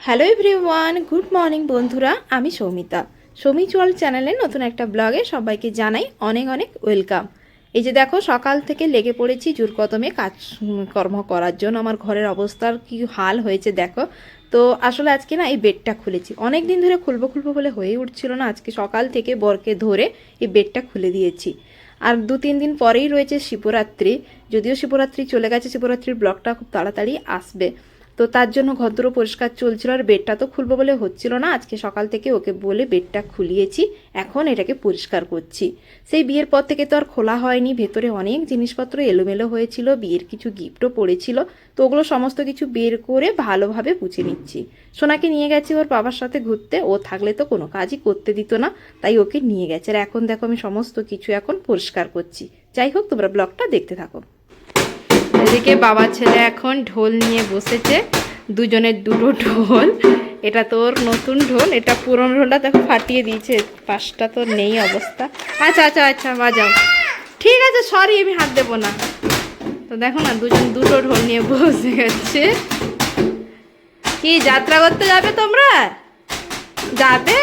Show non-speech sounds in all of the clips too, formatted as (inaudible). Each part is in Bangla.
হ্যালো এভরিওয়ান গুড মর্নিং বন্ধুরা, আমি সৌমিতা। সৌমি চুয়াল চ্যানেলে নতুন একটা ব্লগে সবাইকে জানাই অনেক অনেক ওয়েলকাম। এই যে দেখো, সকাল থেকে লেগে পড়েছি জোর কদমে কাজ কর্ম করার জন্য। আমার ঘরের অবস্থার কি হাল হয়েছে দেখো। তো আসলে আজকে না এই বেডটা খুলেছি। অনেক দিন ধরে খুলবো খুলবো বলে হয়ে উঠছিল না। আজকে সকাল থেকে বরকে ধরে এই বেডটা খুলে দিয়েছি। আর দু তিন দিন পরেই রয়েছে শিবরাত্রি। যদিও শিবরাত্রি চলে গেছে, শিবরাত্রির ব্লগটা খুব তাড়াতাড়ি আসবে। তো তার জন্য ঘদ্র পরিষ্কার চলছিল আর বেডটা তো খুলবো বলে হচ্ছিল না। আজকে সকাল থেকে ওকে বলে বেডটা খুলিয়েছি, এখন এটাকে পরিষ্কার করছি। সেই বিয়ের পর থেকে তো আর খোলা হয়নি, ভেতরে অনেক জিনিসপত্র এলোমেলো হয়েছিল, বিয়ের কিছু গিফটও পড়েছিল, তো ওগুলো সমস্ত কিছু বের করে ভালোভাবে পুছে নিচ্ছি। সোনাকে নিয়ে গেছি ওর বাবার সাথে ঘুরতে, ও থাকলে তো কোনো কাজই করতে দিত না, তাই ওকে নিয়ে গেছে। আর এখন দেখো আমি সমস্ত কিছু এখন পরিষ্কার করছি। যাই হোক, তোমরা ব্লগটা দেখতে থাকো। এদিকে বাবা ছেলে এখন ঢোল নিয়ে বসেছে, দুজনের দুটো ঢোল। এটা তোর নতুন ঢোল, এটা পুরনো ঢোলটা দেখো ফাটিয়ে দিয়েছে, পাশটা তো নেই অবস্থা। আচ্ছা আচ্ছা আচ্ছা বাজাও। ঠিক আছে সরি আমি হাত দেবো না। তো দেখো না, দুজন দুটো ঢোল নিয়ে বসে গেছে। কি, যাত্রা করতে যাবে তোমরা? যাবে?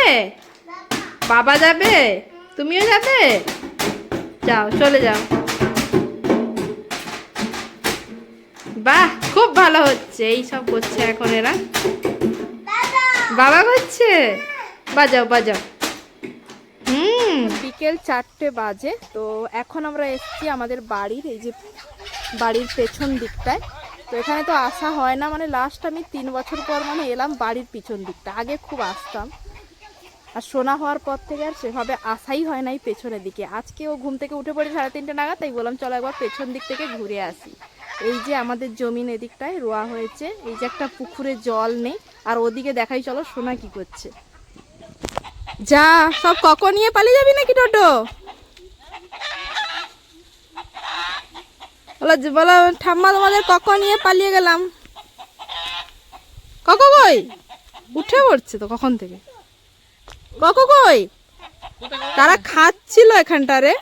বাবা যাবে? তুমিও যাবে? যাও, চলে যাও। বাহ খুব ভালো হচ্ছে এই সব করছে এখন এরা। বাবা করছে? বাজাও বাজাও। হুম। বিকেল চারটে বাজে তো এখন আমরা এসেছি আমাদের বাড়ির এই যে বাড়ির পেছন দিকটায়। তো এখানে তো আসা হয় না মানে লাস্ট আমি তিন বছর পর মানে এলাম বাড়ির পিছন দিকটা আগে খুব আসতাম। আর সোনা হওয়ার পর থেকে আর সেভাবে আসাই হয় না এই পেছনের দিকে। আজকে ও ঘুম থেকে উঠে পড়ে সাড়ে তিনটে নাগাদ তাই বললাম চলো একবার পেছন দিক থেকে ঘুরে আসি। এই যে আমাদের জমিন এদিকটায় রোয়া হয়েছে, এই যে একটা পুকুরে জল নেই, আর ওদিকে দেখাই, চলো সোনা কি করছে। যা, সব কখন নিয়ে পালিয়ে যাবি নাকি টোটো? বলো ঠাম্মা, তোমাদের কখন নিয়ে পালিয়ে গেলাম। কক কই? উঠে পড়ছে তো কখন থেকে। কক কই? তারা খাচ্ছিল এখানটারে।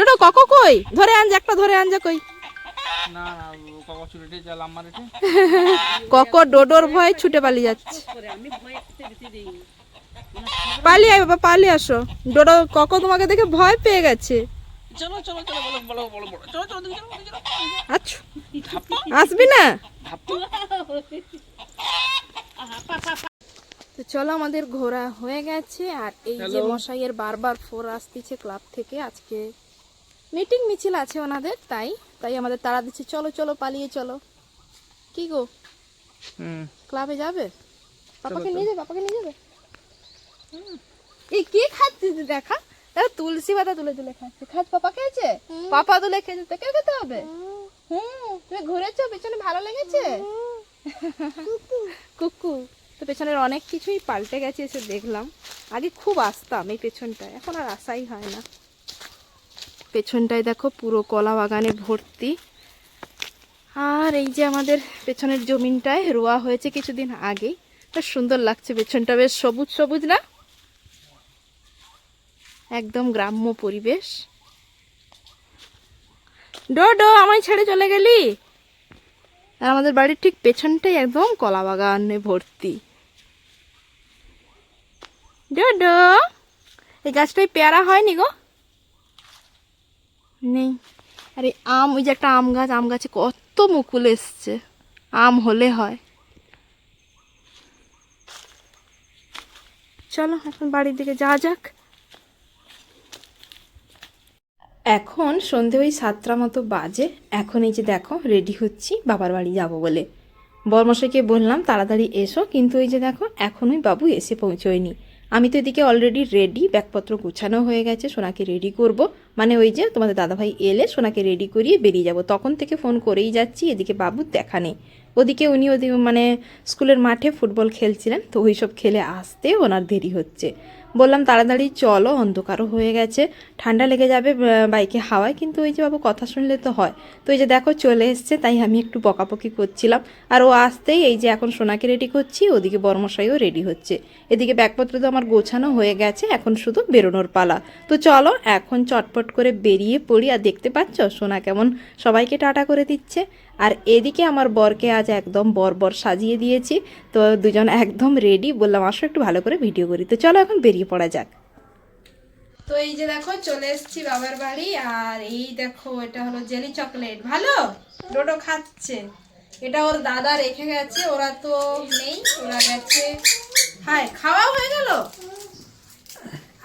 ডোডো কক কই? ধরে আনজা একটা ধরে আনজা কই। না না কাকা ডোডোর ভয় ছুটে পালিয়ে যাচ্ছে। পালিয়ে আয় বাবা পালিয়ে আসো। ডোডো কক তোমাকে দেখে ভয় পেয়ে গেছে। চলো চলো চলো বলো বলো বলো চলো চলো চলো চলো। আচ্ছা। আসবি না? তো চলো আমাদের ঘোরা হয়ে গেছে। আর এই যে মশাইয়ের বারবার ফোর আসতেছে ক্লাব থেকে আজকে। মিটিং মিছিল আছে ওনাদের তাই তাই আমাদের তারা দিচ্ছে চলো চলো পালিয়ে চলো। কি গো? ক্লাবে যাবে? পাপাকে নিয়ে যাবে? পাপাকে নিয়ে যাবে? এই কি খাচ্ছিস দেখা? দেখো তুলসী পাতা তুলে তুলে খাচ্ছে। খাত পাপা খেয়েছে? পাপা তুলে খেয়েছে তোকে খেতে হবে? হুম। তুমি ঘুরেছো? পেছনে ভালো লেগেছে? (laughs) কুকু। তো পেছনের অনেক কিছুই পাল্টে গেছে এসে দেখলাম। আগে খুব আসতাম এই পেছনটায় এখন আর আসাই হয় না। পেছনটায় দেখো পুরো কলা বাগানে ভর্তি। আর এই যে আমাদের পেছনের জমিনটায় রোয়া হয়েছে কিছুদিন আগেই। বেশ সুন্দর লাগছে পেছনটা, বেশ সবুজ সবুজ না? একদম গ্রাম্য পরিবেশ। ডো ডো আমায় ছেড়ে চলে গেলি? আর আমাদের বাড়ির ঠিক পেছনটাই একদম কলা বাগানে ভর্তি। ডো ডো এই গাছটায় পেয়ারা হয়নি গো? নেই। আরে আম, ওই যে একটা আম গাছ, আম গাছে কত মুকুল এসছে। আম হলে হয়। চলো, এখন বাড়ির দিকে যাওয়া যাক। এখন সন্ধে ওই সাতটা মতো বাজে। এখন এই যে দেখো রেডি হচ্ছি, বাবার বাড়ি যাব বলে। বরমশাইকে বললাম, তাড়াতাড়ি এসো। কিন্তু এই যে দেখো, এখনই বাবু এসে পৌঁছয়নি। আমি তো এদিকে অলরেডি রেডি ব্যাগপত্র গুছানো হয়ে গেছে, সোনাকে রেডি করব। মানে ওই যে তোমাদের দাদাভাই এলে সোনাকে রেডি করিয়ে বেরিয়ে যাব। তখন থেকে ফোন করেই যাচ্ছি, এদিকে বাবুর দেখা নেই। ওদিকে উনি ওদিকে মানে স্কুলের মাঠে ফুটবল খেলছিলেন, তো ওই সব খেলে আসতে ওনার দেরি হচ্ছে। বললাম, তাড়াতাড়ি চলো, অন্ধকারও হয়ে গেছে, ঠান্ডা লেগে যাবে বাইকে হাওয়ায়। কিন্তু ওই যে বাবু কথা শুনলে তো হয়। তো এই যে দেখো চলে এসছে, তাই আমি একটু বকাবকি করছিলাম। আর ও আসতেই এই যে এখন সোনাকে রেডি করছি, ওদিকে বর্মশাইও রেডি হচ্ছে। এদিকে ব্যাগপত্র তো আমার গোছানো হয়ে গেছে, এখন শুধু বেরোনোর পালা। তো চলো, এখন চটপট করে বেরিয়ে পড়ি আর দেখতে পাচ্ছ, সোনা কেমন সবাইকে টাটা করে দিচ্ছে। আর এদিকে আমার বরকে আজ একদম বর বর সাজিয়ে দিয়েছি, তো দুজন একদম রেডি বললাম, আসো একটু ভালো করে ভিডিও করি। তো চলো, এখন বেরিয়ে পড়া যাক। তো এই যে দেখো, চলে এসেছি বাবার বাড়ি, আর এই দেখো, এটা হলো জেলি চকলেট। ভালো? ডোডো খাচ্ছে। এটা ওর দাদা রেখে গেছে, ওরা তো নেই, ওরা গেছে হাই খাওয়া হয়ে গেল?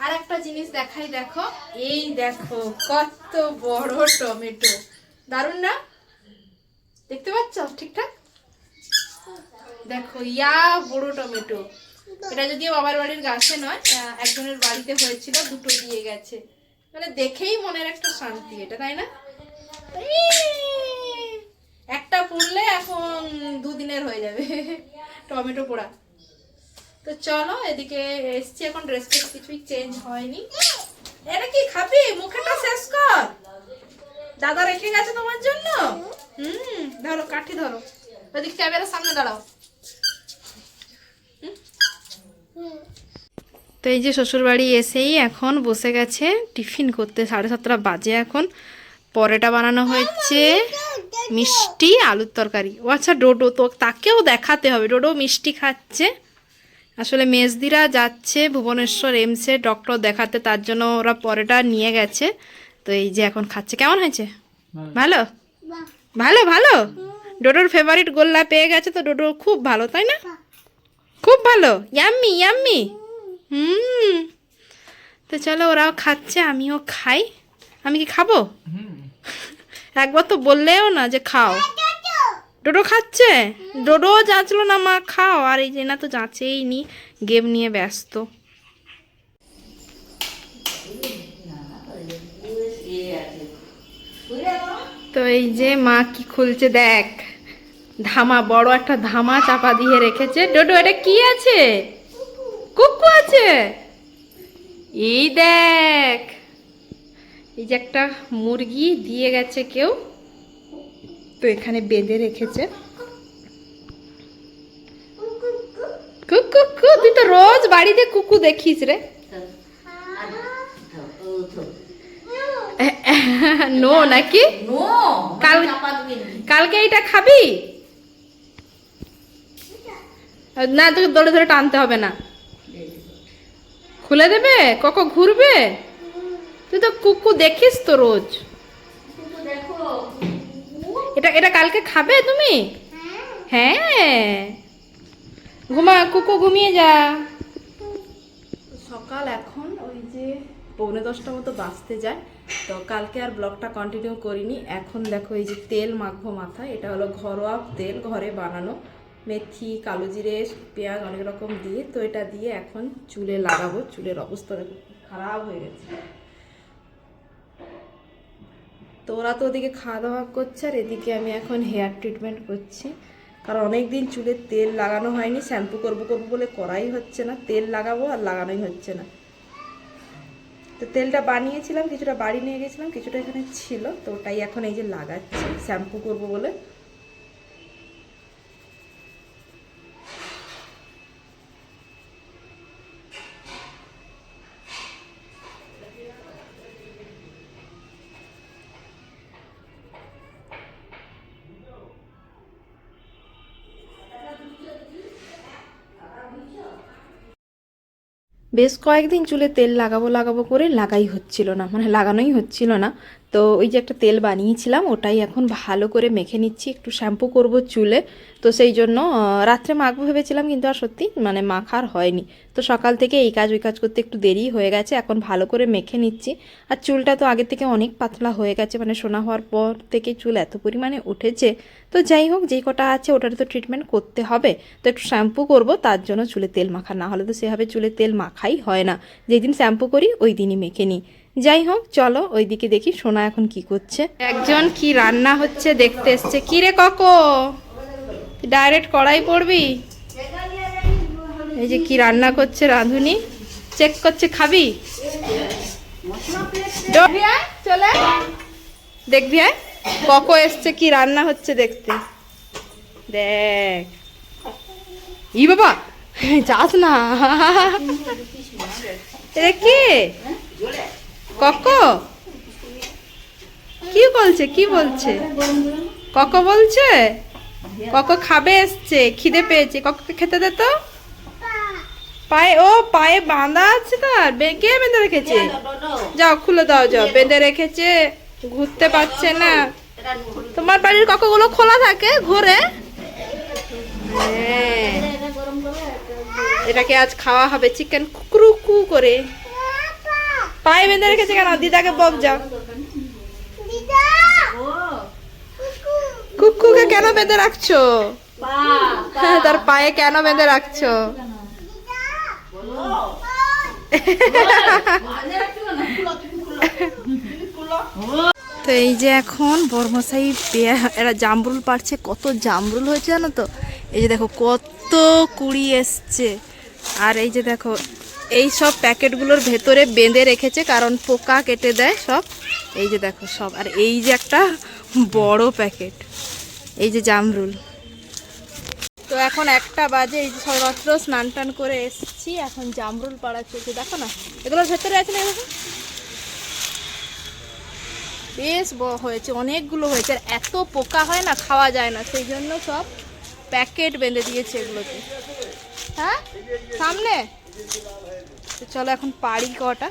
আর একটা জিনিস দেখাই দেখো। এই দেখো কত বড় টমেটো। দারুণ না? দেখতে পাচ্ছ? ঠিকঠাক? দেখো ইয়া বড় টমেটো। এটা যদিও বাবার বাড়ির গাছে নয় একজনের বাড়িতে হয়েছিল দুটো দিয়ে গেছে। মানে দেখেই মনের একটা শান্তি এটা তাই না? একটা পুড়লে এখন দুদিনের হয়ে যাবে (laughs) টমেটো পোড়া। তো চলো, এদিকে এসছি এখন ড্রেস ফ্রেস কিছুই চেঞ্জ হয়নি। এটা কি খাবি? মুখেটা শেষ কর। দাদা রেখে গেছে তোমার জন্য? হুম, ধরো, কাঠি ধরো। ওদিক ক্যামেরার সামনে দাঁড়াও। তো এই যে শ্বশুরবাড়ি এসেই এখন বসে গেছে, টিফিন করতে, সাড়ে সাতটা বাজে এখন। পরেটা বানানো হয়েছে, মিষ্টি, আলুর তরকারি। ও আচ্ছা ডোডো তো তাকেও দেখাতে হবে। ডোডো মিষ্টি খাচ্ছে। আসলে মেজদিরা যাচ্ছে ভুবনেশ্বর এমসে ডক্টর দেখাতে তার জন্য ওরা পরেটা নিয়ে গেছে। তো এই যে এখন খাচ্ছে। কেমন হয়েছে? ভালো। ভালো? ভালো ডোডোর ফেভারিট গোল্লা পেয়ে গেছে তো ডোডো খুব ভালো তাই না? খুব ভালো? ইয়াম্মি ইয়াম্মি হুম। তো চলো ওরাও খাচ্ছে আমিও খাই। আমি কি খাব? একবার তো বললেও না যে খাও। ডোডো খাচ্ছে? ডোডো যাচ্ছিল না মা, খাও। আর এই যে না তো যাচেই নি, গেম নিয়ে ব্যস্ত। তো এই যে মা কি খুলছে দেখ। ধামা, বড় একটা ধামা চাপা দিয়ে রেখেছে। ডোডো, এটা কি আছে? কুকু আছে? এই দেখ। এই যে একটা মুরগি দিয়ে গেছে কেউ। তো এখানে বেঁধে রেখেছে। তুই তো রোজ বাড়িতে কুকু দেখিস রে। নো নাকি? কাল কালকে এইটা খাবি? না, তোকে দৌড়ে ধরে টানতে হবে না। খুলে দেবে? কখন ঘুরবে? তুই তো কুকু দেখিস তো রোজ। এটা এটা কালকে খাবে তুমি? হ্যাঁ। ঘুমা, কুকু ঘুমিয়ে যা। সকাল এখন, ওই যে পৌনে দশটা মতো বাঁচতে যায়। তো কালকে আর ব্লগটা কন্টিনিউ করিনি। এখন দেখো এই যে তেল মাখবো মাথায়। এটা হলো ঘরোয়া তেল, ঘরে বানানো। মেথি, কালো জিরে, পেঁয়াজ অনেক রকম দিয়ে, তো এটা দিয়ে এখন চুলে লাগাবো। চুলের অবস্থা দেখো, খারাপ হয়ে গেছে। তো ওরা তো ওদিকে খাওয়া দাওয়া করছে আর এদিকে আমি এখন হেয়ার ট্রিটমেন্ট করছি। কারণ অনেক দিন চুলে তেল লাগানো হয়নি শ্যাম্পু করব করব বলে করাই হচ্ছে না। তেল লাগাবো আর লাগানোই হচ্ছে না। তো তেলটা বানিয়েছিলাম, কিছুটা বাড়ি নিয়ে গেছিলাম, কিছুটা এখানে ছিল, তো ওটাই এখন এই যে লাগাচ্ছি শ্যাম্পু করব বলে। বেশ কয়েকদিন চুলে তেল লাগাবো লাগাবো করে লাগাই হচ্ছিল না মানে লাগানোই হচ্ছিল না। তো ওই যে একটা তেল বানিয়েছিলাম, ওটাই এখন ভালো করে মেখে নিচ্ছি। একটু শ্যাম্পু করব চুলে। তো সেই জন্য রাত্রে মাখবো ভেবেছিলাম কিন্তু আর সত্যি মানে মাখার হয়নি। তো সকাল থেকে এই কাজ, ওই কাজ করতে একটু দেরি হয়ে গেছে, এখন ভালো করে মেখে নিচ্ছি। আর চুলটা তো আগে থেকে অনেক পাতলা হয়ে গেছে মানে সোনা হওয়ার পর থেকে চুল এত পরিমাণে উঠেছে। তো যাই হোক, যেই কটা আছে ওটার তো ট্রিটমেন্ট করতে হবে। তো একটু শ্যাম্পু করব, তার জন্য চুলে তেল মাখা। না হলে তো সেভাবে চুলে তেল মাখাই হয় না। যেদিন শ্যাম্পু করি, ওই দিনই মেখে নিই। যাই হোক, চলো ওইদিকে দেখি সোনা এখন কি করছে। একজন কি রান্না হচ্ছে দেখতে এসছে। কি রে ককো ডাইরেক্ট কড়াই পড়বি এই যে কি রান্না করছে রাঁধুনি। চেক করছে, খাবি? চলে। দেখবি ককো এসছে কি রান্না হচ্ছে দেখতে। দেখ। ই বাবা, যাস না। এটা কি? ককো? কি বলছে? কি বলছে? ককো বলছে? ককো খাবে এসছে, খিদে পেয়েছে। ককোকে খেতে দে তো। পায়ে, ও পায়ে বাঁধা আছে তার। কে বেঁধে রেখেছে? যাও, খুলে দাও, যাও। বেঁধে রেখেছে, ঘুরতে পারছে না। তোমার বাড়ির ককগুলো খোলা থাকে ঘুরে? হ্যাঁ। এটাকে আজ খাওয়া হবে, চিকেন কুকরু কু করে। পায়ে বেঁধে রেখেছে কেন? দিদাকে বক যাও। কুকুকে কেন বেঁধে রাখছো? হ্যাঁ, তার পায়ে কেন বেঁধে রাখছো? তো এই যে এখন বর্মশাই পেয়া- এরা জামরুল পাড়ছে কত জামরুল হয়েছে জানো তো? এই যে দেখো কত কুড়ি এসছে। আর এই যে দেখো এই সব প্যাকেটগুলোর ভেতরে বেঁধে রেখেছে, কারণ পোকা কেটে দেয় সব। এই যে দেখো সব, আর এই যে একটা বড় প্যাকেট, এই যে জামরুল। তো এখন একটা বাজে, এই যে সর্বত্র স্নান টান করে এসেছি, এখন জামরুল পাড়া চলছে, দেখো না এগুলোর ভেতরে আছে না? বেশ ব- হয়েছে, অনেকগুলো হয়েছে, আর এত পোকা হয় না, খাওয়া যায় না, সেই জন্য সব প্যাকেট বেঁধে দিয়েছে এগুলোতে। হ্যাঁ? সামনে? চলো এখন পাড়ি কটা।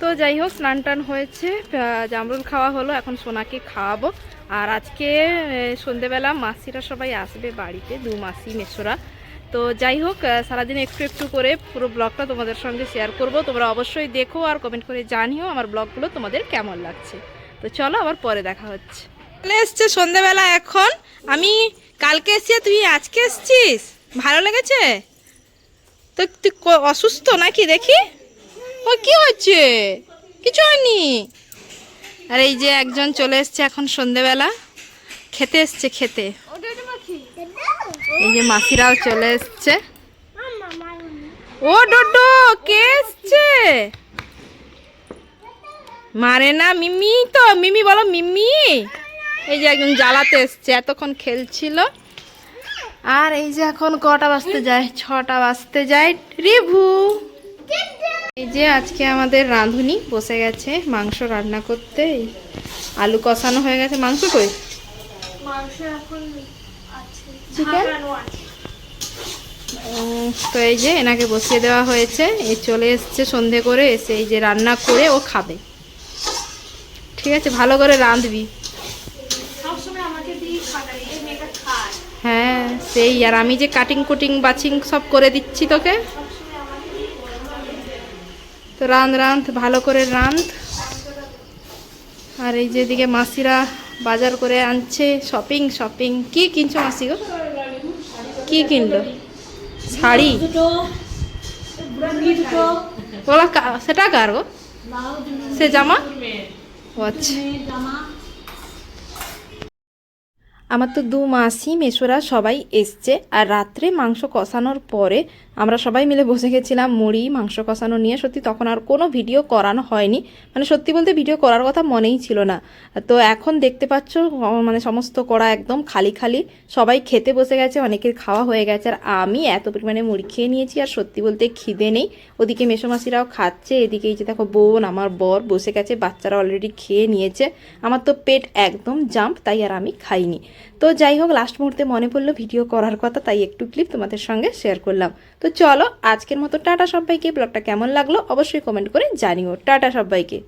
তো যাই হোক, স্নান টান হয়েছে জামরুল খাওয়া হলো, এখন সোনাকে খাওয়াবো। আর আজকে সন্ধেবেলা মাসিরা সবাই আসবে বাড়িতে, দু মাসি, মেসোরা। তো যাই হোক সারাদিন একটু একটু করে পুরো ব্লগটা তোমাদের সঙ্গে শেয়ার করব। তোমরা অবশ্যই দেখো আর কমেন্ট করে জানিও আমার ব্লগগুলো তোমাদের কেমন লাগছে। তো চলো, আবার পরে দেখা হচ্ছে। চলে এসছে সন্ধেবেলা এখন। আমি কালকে এসছি তুই আজকে এসছিস? ভালো লেগেছে? তো তুই অসুস্থ নাকি দেখি? ও কি হচ্ছে? কিছু হয়নি? আর এই যে একজন চলে এসছে এখন সন্ধেবেলা। খেতে এসছে, খেতে। এই যে মাসিরাও চলে এসছে। ও ডোডো, কে এসছে? মারে না মিমি তো। মিমি বলো, মিমি। এই যে একজন জ্বালাতে এসছে, এতক্ষণ খেলছিল। আর এই যে এখন কটা বাজতে যায়? ছটা বাজতে যায়। রিভু! এই যে আজকে আমাদের রাঁধুনি বসে গেছে মাংস রান্না করতে। আলু কষানো হয়ে গেছে। মাংস কই? তো এই যে এনাকে বসিয়ে দেওয়া হয়েছে। এই চলে এসছে সন্ধে করে এসে এই যে রান্না করে ও খাবে। ঠিক আছে ভালো করে রাঁধবি হ্যাঁ সেই আর আমি যে কাটিং কুটিং বাচিং সব করে দিচ্ছি তোকে। তো রাঁধ রাঁধ, ভালো করে রাঁধ। আর এই যেদিকে মাসিরা বাজার করে আনছে শপিং শপিং কি কিনছো মাসি গো? কি কিনলো? শাড়ি। সেটা কার গো? সে জামা? আচ্ছা। আমার তো দু মাসি মেসোরা সবাই এসছে আর রাত্রে মাংস কষানোর পরে আমরা সবাই মিলে বসে গেছিলাম মুড়ি, মাংস কষানো নিয়ে। সত্যি তখন আর কোনো ভিডিও করানো হয়নি। মানে সত্যি বলতে ভিডিও করার কথা মনেই ছিল না। তো এখন দেখতে পাচ্ছ মানে সমস্ত কড়া একদম খালি খালি। সবাই খেতে বসে গেছে, অনেকের খাওয়া হয়ে গেছে। আর আমি এত পরিমাণে মুড়ি খেয়ে নিয়েছি, আর সত্যি বলতে খিদে নেই। ওদিকে মেসোমাসিরাও খাচ্ছে, এদিকে এই যে দেখো বোন, আমার বর বসে গেছে, বাচ্চারা অলরেডি খেয়ে নিয়েছে। আমার তো পেট একদম জাম্প তাই আর আমি খাইনি। তো যাই হোক লাস্ট মুহূর্তে মনে পড়ল ভিডিও করার কথা, তাই একটু ক্লিপ তোমাদের সঙ্গে শেয়ার করলাম। তো চলো, আজকের মতো টাটা সবাইকে ব্লগটা কেমন লাগল অবশ্যই কমেন্ট করে জানিও। টাটা সবাইকে।